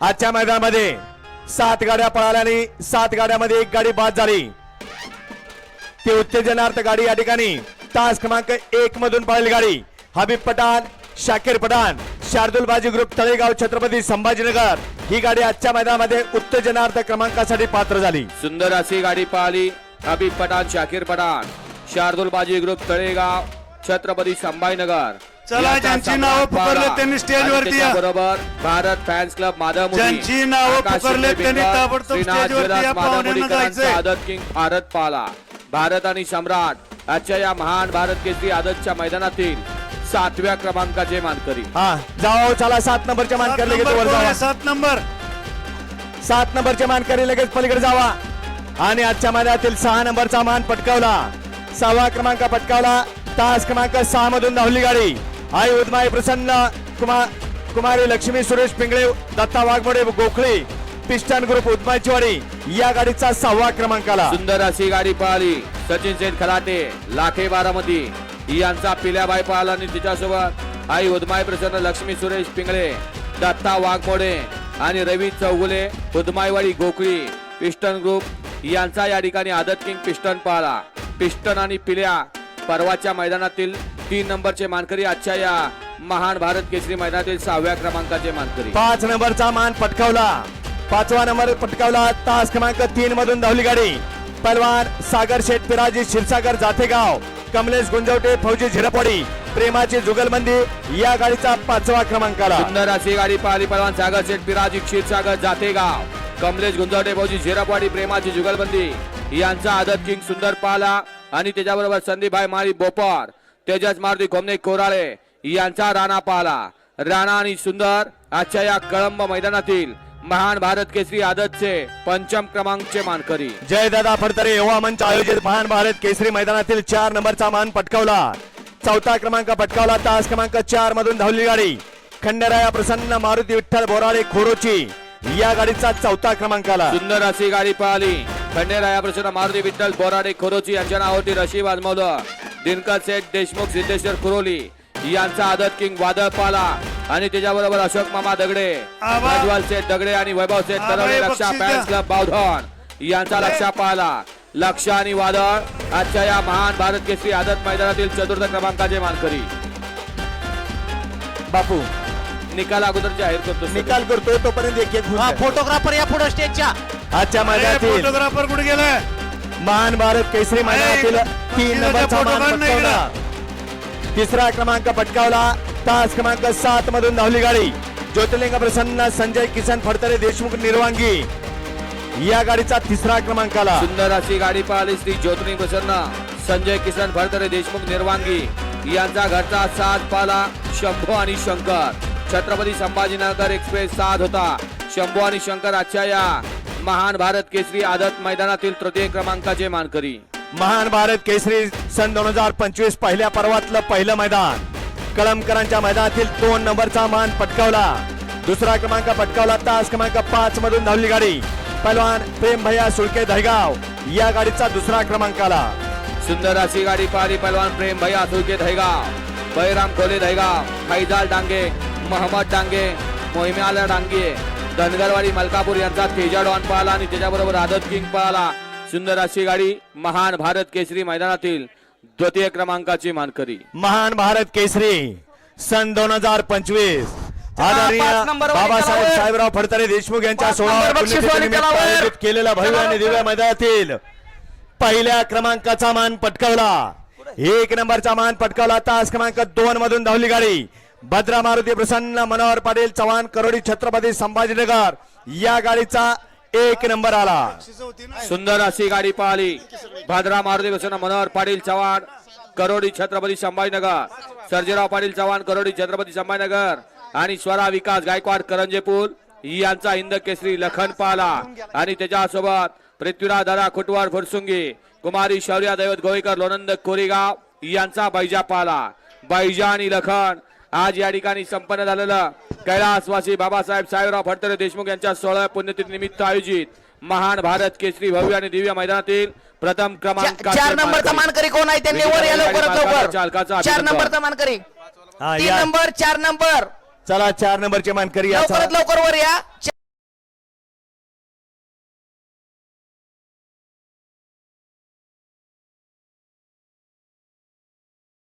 आजच्या मैदानामध्ये सात गाड्या पळाल्याने सात गाड्यामध्ये एक गाडी बाद झाली. ती उत्तेजनार्थ गाडी या ठिकाणी तास क्रमांक एक मधून पळाली गाडी. हबीब पठाण शाकीर पठाण शार्दुल बाजी ग्रुप तळेगाव छत्रपती संभाजीनगर ही गाडी आजच्या मैदानामध्ये उत्तेजनार्थ क्रमांकासाठी पात्र झाली. सुंदर अशी गाडी पाहिली. हबीब पठाण शाकीर पठाण शार्दुल बाजी ग्रुप तळेगाव छत्रपती संभाजीनगर. चला, याचा ज्यांची नावं पुकारले पाहिला. त्यांनी स्टेजवरती आणि या. त्याच्याबरोबर भारत फॅन्स क्लब माधव ज्यांची नावं पुकारले शिंदे त्यांनी ताबडतोब स्टेजवरती या पाहुण्यांना जायचंय. आदत किंग भारत पाला भारत आणि सम्राट आजच्या या महान भारत केसरी आदतच्या मैदानातील सातव्या क्रमांकाचे मानकरी हा जाओ चला सात नंबरच्या मानकरी लगेच वर? जावा सात नंबर सात नंबरचे मानकरी लगेच पलीकडे जावा आणि आजच्या मैदानातील सहा नंबरचा मान पटकावला सहावा क्रमांक पटकावला तास क्रमांक सहा मधून धावली गाडी आई उदमाई प्रसन्न कुमार कुमारी लक्ष्मी सुरेश पिंगळे दत्ता वाघमोडे गोखळे पिस्टन ग्रुप उदमाईचीवाडी या गाडीचा सहावा क्रमांकाला. सुंदर अशी गाडी पळाली सचिन सेन खराटे लाखे बारामती. यांचा पिल्याबाई पळाला आणि तिच्यासोबत आई उदमाई प्रसन्न लक्ष्मी सुरेश पिंगळे दत्ता वाघमोडे आणि रवी चौगुले उदमाईवाडी गोखळी पिस्टन ग्रुप. यांचा या ठिकाणी आदत किंग पिस्टन पळाला पिस्टन आणि पिल्या परवाच्या मैदानातील तीन नंबरचे मानकरी आजच्या या महान भारत केसरी मैदानातील सहाव्या क्रमांकाचे मानकरी. पाच नंबरचा मान पटकावला. पाचवा नंबर पटकावला तास क्रमांक तीन मधून धावली गाडी. पलवान सागर शेठ पिराजी क्षीरसागर जाथेगाव कमलेश गुंजवटे फौजी झिरपवाडी प्रेमाची जुगलबंदी या गाडीचा पाचवा क्रमांकाला. सुंदर अशी गाडी पाहिली पलवान सागर शेठ पिराजी क्षीरसागर जातेगाव कमलेश गुंजवटे भाऊजी झेरापवाडी प्रेमाची जुगलबंदी. यांचा आदत किंग सुंदर पाला आणि त्याच्याबरोबर संदीपभाई माळी बोपर तेजस मारुती कोमने कोराळे यांचा राणा पाला राणा आणि सुंदर आजच्या या कळंब मैदानातील महान भारत केसरी आदतचे पंचम क्रमांकचे मानकरी. जयदादा फडतरे युवा मंच आयोजित महान भारत केसरी मैदानातील चार नंबरचा मान पटकावला. चौथा क्रमांक पटकावला तास क्रमांक चार मधून धावली गाडी. खंडराया प्रसन्न मारुती विठ्ठल बोराळे खोरोची. या गाडीचा चौथा क्रमांकाला सुंदर अशी गाडी पळाली खंडेराया प्रसन्न मारुती विठ्ठल बोराडे खोरोची यांच्या नावावरती रशी वाजमवलं दिनकर सेठ देशमुख सिद्धेश्वर कुरोली यांचा आदत किंग वादळ पाला. आणि त्याच्याबरोबर अशोक मामा दगडे आबा. प्रज्वल सेठ दगडे आणि वैभव सेठ तरवडे लक्षा फॅन्स. क्लब बावधन यांचा लक्षा पाला लक्ष आणि वादळ. आजच्या या महान भारत केसरी आदत मैदानातील चतुर्थ क्रमांकाचे मानकरी. बापू. निकाल अगोदर जाहीर करतो. निकाल करतोय तोपर्यंत एक हा. फोटोग्राफर या पुढे स्टेजच्या आजच्या मैदानातील फोटोग्राफर कुठे गेलाय? महान भारत केसरी मैदानातील तीन नाही पटकावला. तिसरा क्रमांक पटकावला. तास क्रमांक सात मधून धावली गाडी. ज्योतिर्लिंग प्रसन्न संजय किसन फडतरे देशमुख निर्वांगी. या गाडीचा तिसरा क्रमांकाला. सुंदर अशी गाडी पळाली श्री ज्योतिनी प्रसन्न संजय किसन भरतरे देशमुख निर्वांगी. यांचा घरचा साथ पाला शंभू आणि शंकर. छत्रपती संभाजीनगर एक्सप्रेस साथ होता. शंभू आणि शंकर आजच्या या महान भारत केसरी आदत मैदानातील तृतीय क्रमांकाचे मानकरी. महान भारत केसरी सन दोन हजार पंचवीस पहिल्या पर्वातलं पहिलं मैदान. कळमकरांच्या मैदानातील दोन नंबरचा मान पटकावला. दुसरा क्रमांक पटकावला तास क्रमांक पाच मधून धावली गाडी. पहलवान प्रेम भैया सुळके दहगाव या गाडीचा दुसरा क्रमांक आला. सुंदर अशी गाडी पाहिली पहलवान प्रेम भैया सुळके धैगाव बैराम खोले धैगाव फैजाल डांगे मोहम्मद डांगे मोहिम्याला डांगे. धनगरवाडी मलकापूर यांचा तेजा डॉन पाहिला आणि त्याच्याबरोबर आदत किंग पाहिला सुंदर अशी गाडी महान भारत केसरी मैदानातील द्वितीय क्रमांकाची मानकरी. महान भारत केसरी सन दोन हजार पंचवीस. आदरणीय बाबासाहेब. साहेबराव फडतरे देशमुख यांच्या. आयोजित केलेल्या भव्य आणि दिव्य मैदानातील पहिल्या क्रमांकाचा मान पटकावला. एक नंबरचा मान पटकावला. तास क्रमांक दोन मधून धावली गाडी. भद्रा मारुती प्रसन्न मनोहर पाटील चव्हाण करोडी छत्रपती संभाजीनगर. या गाडीचा एक नंबर आला. सुंदर अशी गाडी पाहिली. भाद्रा मारुती प्रसन्न मनोहर पाटील चव्हाण करोडी छत्रपती संभाजीनगर. सर्जेराव पाटील चव्हाण करोडी छत्रपती संभाजीनगर. आणि स्वरा विकास गायकवाड करंजेपूल. यांचा हिंद केसरी लखन पाला आणि त्याच्यासोबत पृथ्वीराज दादा खुटवार फुरसुंगी. कुमारी शौर्या दैवत गोवेकर लोणंद कोरेगाव यांचा बैजा पाला बैजा आणि लखन आज या ठिकाणी संपन्न झालेलं. कैलासवासी बाबासाहेब साहेबराव फडतरे देशमुख यांच्या सोळा पुण्यतिथी निमित्त आयोजित महान भारत केसरी भव्य आणि दिव्य मैदानातील प्रथम क्रमांक चार नंबरचा मानकरी कोण आहे? त्यांनी वर या लवकरात लवकर. चार नंबरचा मानकरी. तीन. नंबर चार नंबर. चला चार नंबरचे मानकरी लवकरात लवकर वर या.